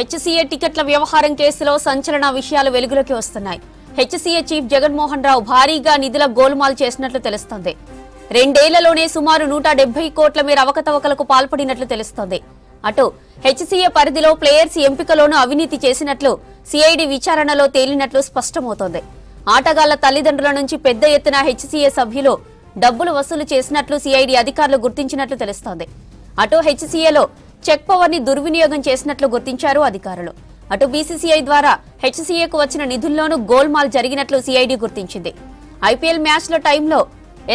HCA టికెట్ల వ్యవహారం కేసులో సంచలన విషయాలు వెలుగులోకి వస్తున్నాయి. హెచ్సీఏ చీఫ్ జగన్మోహన్ రావు భారీగా నిధుల గోల్మాల్ చేసినట్లు తెలుస్తోంది. రెండేళ్ళలోనే సుమారు నూట డెబ్బై కోట్ల మేర అవకతవకలకు పాల్పడినట్లు తెలుస్తోంది. అటు హెచ్సీఏ పరిధిలో ప్లేయర్స్ ఎంపికలోనూ అవినీతి చేసినట్లు సిఐడి విచారణలో తేలినట్లు స్పష్టమవుతోంది. ఆటగాళ్ళ తల్లిదండ్రుల నుంచి పెద్ద ఎత్తున హెచ్సీఏ సభ్యులు డబ్బులు వసూలు చేసినట్లు సిఐడి అధికారులు గుర్తించినట్లు తెలుస్తోంది. అటు హెచ్సీఏలో చెక్ పవర్ని దుర్వినియోగం చేసినట్లు గుర్తించారు అధికారులు. అటు బీసీసీఐ ద్వారా హెచ్సీఏకు వచ్చిన నిధుల్లోనూ గోల్మాల్ జరిగినట్లు సిఐడి గుర్తించింది. ఐపీఎల్ మ్యాచ్ల టైంలో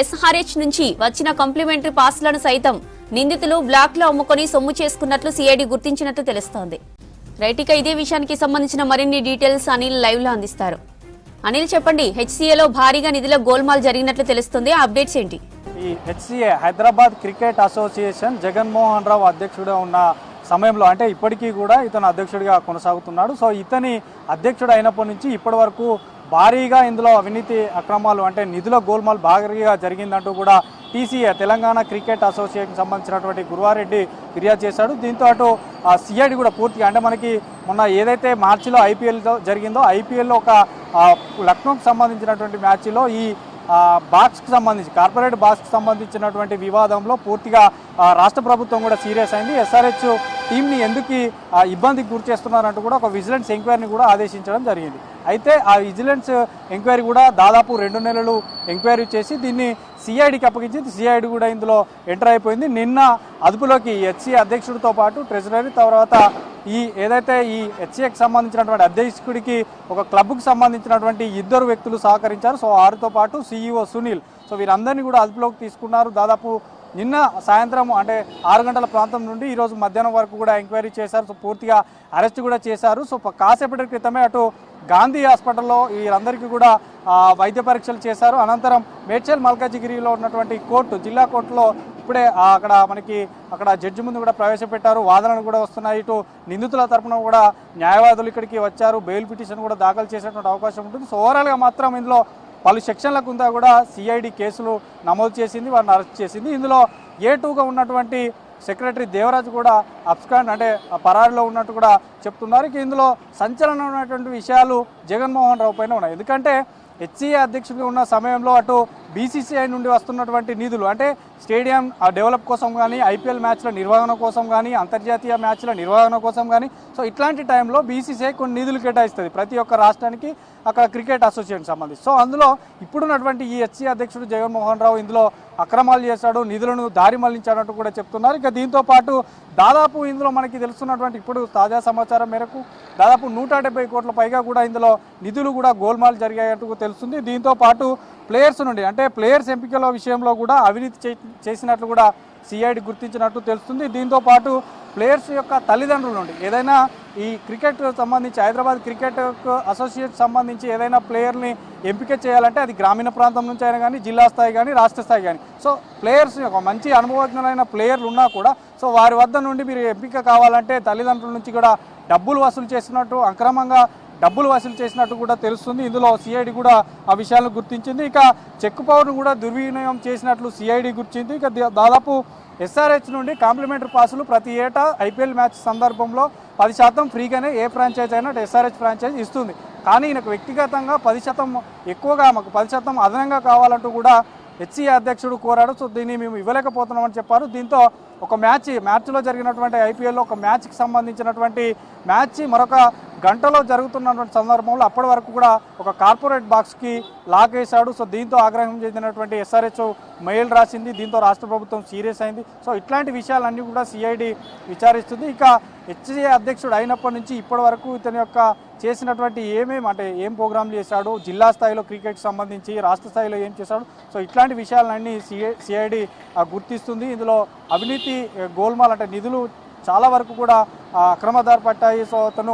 ఎస్ఆర్హెచ్ నుంచి వచ్చిన కాంప్లిమెంటరీ పాస్లను సైతం నిందితులు బ్లాక్లో అమ్ముకొని సొమ్ము చేసుకున్నట్లు సిఐడి గుర్తించినట్లు తెలుస్తోంది. రైటిక ఇదే విషయానికి సంబంధించిన మరిన్ని డీటెయిల్స్ అనిల్ లైవ్లో అందిస్తారు. అనిల్ చెప్పండి హెచ్సీఏలో భారీగా నిధుల గోల్మాల్ జరిగినట్లు తెలుస్తుంది. ఆ అప్డేట్స్ ఏంటి? ఈ HCA Hyderabad cricket association Jaganmohan Rao అధ్యక్షుడిగా ఉన్న సమయంలో అంటే ఇప్పటికీ కూడా ఇతను అధ్యక్షుడిగా కొనసాగుతున్నాడు. సో ఇతని అధ్యక్షుడు అయినప్పటి నుంచి ఇప్పటి వరకు భారీగా ఇందులో అవినీతి అక్రమాలు అంటే నిధుల గోల్మాల్ భారీగా జరిగిందంటూ కూడా టీసీఏ తెలంగాణ క్రికెట్ అసోసియేషన్ సంబంధించినటువంటి గురువారెడ్డి ఫిర్యాదు చేశాడు. దీంతో అటు సిఐడి కూడా పూర్తిగా అంటే మనకి మొన్న ఏదైతే మార్చిలో ఐపీఎల్ జరిగిందో ఐపీఎల్లో ఒక లక్నోకి సంబంధించినటువంటి మ్యాచ్లో ఈ బాక్స్కి సంబంధించి కార్పొరేట్ బాక్స్కి సంబంధించినటువంటి వివాదంలో పూర్తిగా రాష్ట్ర ప్రభుత్వం కూడా సీరియస్ అయింది. ఎస్ఆర్హెచ్ టీంని ఎందుకు ఆ, ఇబ్బందికి గురి చేస్తున్నారంటూ కూడా ఒక విజిలెన్స్ ఎంక్వైరీని కూడా ఆదేశించడం జరిగింది. అయితే ఆ విజిలెన్స్ ఎంక్వైరీ కూడా దాదాపు రెండు నెలలు ఎంక్వైరీ చేసి దీన్ని సిఐడికి అప్పగించింది. సిఐడి కూడా ఇందులో ఎంటర్ అయిపోయింది. నిన్న అదుపులోకి హెచ్సి అధ్యక్షుడితో పాటు ట్రెజరీ తర్వాత ఈ ఏదైతే ఈ హెచ్ఏకి సంబంధించినటువంటి అధ్యక్షుడికి ఒక క్లబ్కు సంబంధించినటువంటి ఇద్దరు వ్యక్తులు సహకరించారు. సో వారితో పాటు సీఈఓ సునీల్. సో వీరందరినీ కూడా అదుపులోకి తీసుకున్నారు. దాదాపు నిన్న సాయంత్రం అంటే ఆరు గంటల ప్రాంతం నుండి ఈరోజు మధ్యాహ్నం వరకు కూడా ఎంక్వైరీ చేశారు. సో పూర్తిగా అరెస్ట్ కూడా చేశారు. సో కాసేపటి క్రితమే అటు గాంధీ హాస్పిటల్లో వీరందరికీ కూడా వైద్య పరీక్షలు చేశారు. అనంతరం మేడ్చల్ మల్కాజిగిరిలో ఉన్నటువంటి కోర్టు జిల్లా కోర్టులో ఇప్పుడే అక్కడ మనకి అక్కడ జడ్జి ముందు కూడా ప్రవేశపెట్టారు. వాదనలు కూడా వస్తున్నాయి. ఇటు నిందితుల తరపున కూడా న్యాయవాదులు ఇక్కడికి వచ్చారు. బెయిల్ పిటిషన్ కూడా దాఖలు చేసేటువంటి అవకాశం ఉంటుంది. సో ఓవరాల్గా మాత్రం ఇందులో పలు సెక్షన్ల కింద కూడా సిఐడి కేసులు నమోదు చేసింది వారిని అరెస్ట్ చేసింది. ఇందులో ఏ టూగా ఉన్నటువంటి సెక్రటరీ దేవరాజు కూడా అబ్స్కాండ్ అంటే ఆ పరారిలో ఉన్నట్టు కూడా చెప్తున్నారు. ఇక ఇందులో సంచలనమైనటువంటి విషయాలు జగన్మోహన్ రావు పైన ఉన్నాయి. ఎందుకంటే హెచ్సిఏ అధ్యక్షుడిగా ఉన్న సమయంలో అటు బీసీసీఐ నుండి వస్తున్నటువంటి నిధులు అంటే స్టేడియం ఆ డెవలప్ కోసం కానీ ఐపీఎల్ మ్యాచ్ల నిర్వహణ కోసం కానీ అంతర్జాతీయ మ్యాచ్ల నిర్వహణ కోసం కానీ సో ఇట్లాంటి టైంలో బీసీసీఐ కొన్ని నిధులు కేటాయిస్తుంది ప్రతి ఒక్క రాష్ట్రానికి అక్కడ క్రికెట్ అసోసియేషన్ సంబంధించి. సో అందులో ఇప్పుడున్నటువంటి ఈ హెచ్సీ అధ్యక్షుడు జగన్మోహన్ రావు ఇందులో అక్రమాలు చేశాడు నిధులను దారి మళ్ళించాడంటూ కూడా చెప్తున్నారు. ఇక దీంతో పాటు దాదాపు ఇందులో మనకి తెలుస్తున్నటువంటి ఇప్పుడు తాజా సమాచారం మేరకు దాదాపు నూట డెబ్బై కోట్ల పైగా కూడా ఇందులో నిధులు కూడా గోల్మాల్ జరిగాయంటూ తెలుస్తుంది. దీంతో పాటు ప్లేయర్స్ నుండి అంటే ప్లేయర్స్ ఎంపికల విషయంలో కూడా అవినీతి చే- చేసినట్లు కూడా సిఐడి గుర్తించినట్టు తెలుస్తుంది. దీంతో పాటు ప్లేయర్స్ యొక్క తల్లిదండ్రుల నుండి ఏదైనా ఈ క్రికెట్ సంబంధించి హైదరాబాద్ క్రికెట్ అసోసియేట్ సంబంధించి ఏదైనా ప్లేయర్ని ఎంపిక చేయాలంటే అది గ్రామీణ ప్రాంతం నుంచి అయినా కానీ జిల్లా స్థాయి కానీ రాష్ట్ర స్థాయి కానీ. సో ప్లేయర్స్ ఒక మంచి అనుభవజ్ఞులైన ప్లేయర్లు ఉన్నా కూడా సో వారి వద్ద నుండి మీరు ఎంపిక కావాలంటే తల్లిదండ్రుల నుంచి కూడా డబ్బులు వసూలు చేసినట్టు అక్రమంగా డబ్బులు వసూలు చేసినట్టు కూడా తెలుస్తుంది. ఇందులో సిఐడి కూడా ఆ విషయాలను గుర్తించింది. ఇక చెక్ పవర్ను కూడా దుర్వినియోగం చేసినట్లు సిఐడి గుర్తించింది ఇక దాదాపు ఎస్ఆర్హెచ్ నుండి కాంప్లిమెంటరీ పాసులు ప్రతి ఏటా ఐపీఎల్ మ్యాచ్ సందర్భంలో పది శాతం ఫ్రీగానే ఏ ఫ్రాంచైజ్ అయినా ఎస్ఆర్హెచ్ ఫ్రాంచైజ్ ఇస్తుంది. కానీ ఈయనకు వ్యక్తిగతంగా పది శాతం ఎక్కువగా మాకు పది శాతం అదనంగా కావాలంటూ కూడా హెచ్సీ అధ్యక్షుడు కోరాడు. సో దీన్ని మేము ఇవ్వలేకపోతున్నామని చెప్పారు. దీంతో ఒక మ్యాచ్ మ్యాచ్లో జరిగినటువంటి ఐపీఎల్లో ఒక మ్యాచ్కి సంబంధించినటువంటి మ్యాచ్ మరొక గంటలో జరుగుతున్నటువంటి సందర్భంలో అప్పటి వరకు కూడా ఒక కార్పొరేట్ బాక్స్కి లాక్ వేశాడు సో దీంతో ఆగ్రహం చెందినటువంటి ఎస్ఆర్హెచ్ఓ మెయిల్ రాసింది. దీంతో రాష్ట్ర ప్రభుత్వం సీరియస్ అయింది. సో ఇట్లాంటి విషయాలన్నీ కూడా సిఐడి విచారిస్తుంది. ఇక హెచ్సిఏ అధ్యక్షుడు అయినప్పటి నుంచి ఇప్పటి వరకు ఇతని యొక్క చేసినటువంటి ఏమేమి అంటే ఏం ప్రోగ్రాంలు చేశాడు? జిల్లా స్థాయిలో క్రికెట్ సంబంధించి రాష్ట్ర స్థాయిలో ఏం చేశాడు? సో ఇట్లాంటి విషయాలన్నీ సిఐ సిఐడి గుర్తిస్తుంది. ఇందులో అవినీతి గోల్మాల్ అంటే నిధులు చాలా వరకు కూడా ఆ, అక్రమదారి పట్టాయి సో అతను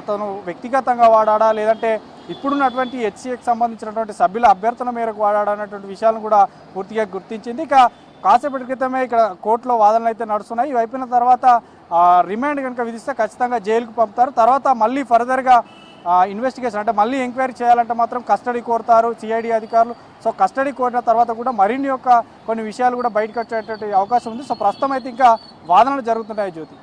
అతను వ్యక్తిగతంగా వాడాడా? లేదంటే ఇప్పుడున్నటువంటి హెచ్సిఏకి సంబంధించినటువంటి సభ్యుల అభ్యర్థన మేరకు వాడాడా అన్నటువంటి విషయాలను కూడా పూర్తిగా గుర్తించింది. ఇక కాసేపటి క్రితమే ఇక్కడ కోర్టులో వాదనలు అయితే నడుస్తున్నాయి. ఇవి అయిపోయిన తర్వాత రిమాండ్ కనుక విధిస్తే ఖచ్చితంగా జైలుకు పంపుతారు. తర్వాత మళ్ళీ ఫర్దర్గా ఇన్వెస్టిగేషన్ అంటే మళ్ళీ ఎంక్వైరీ చేయాలంటే మాత్రం కస్టడీ కోరుతారు సిఐడి అధికారులు. సో కస్టడీ కోరిన తర్వాత కూడా మరిన్ని యొక్క కొన్ని విషయాలు కూడా బయటకు వచ్చేటువంటి అవకాశం ఉంది. సో ప్రస్తుతం అయితే ఇంకా వాదనలు జరుగుతున్నాయి జ్యోతి.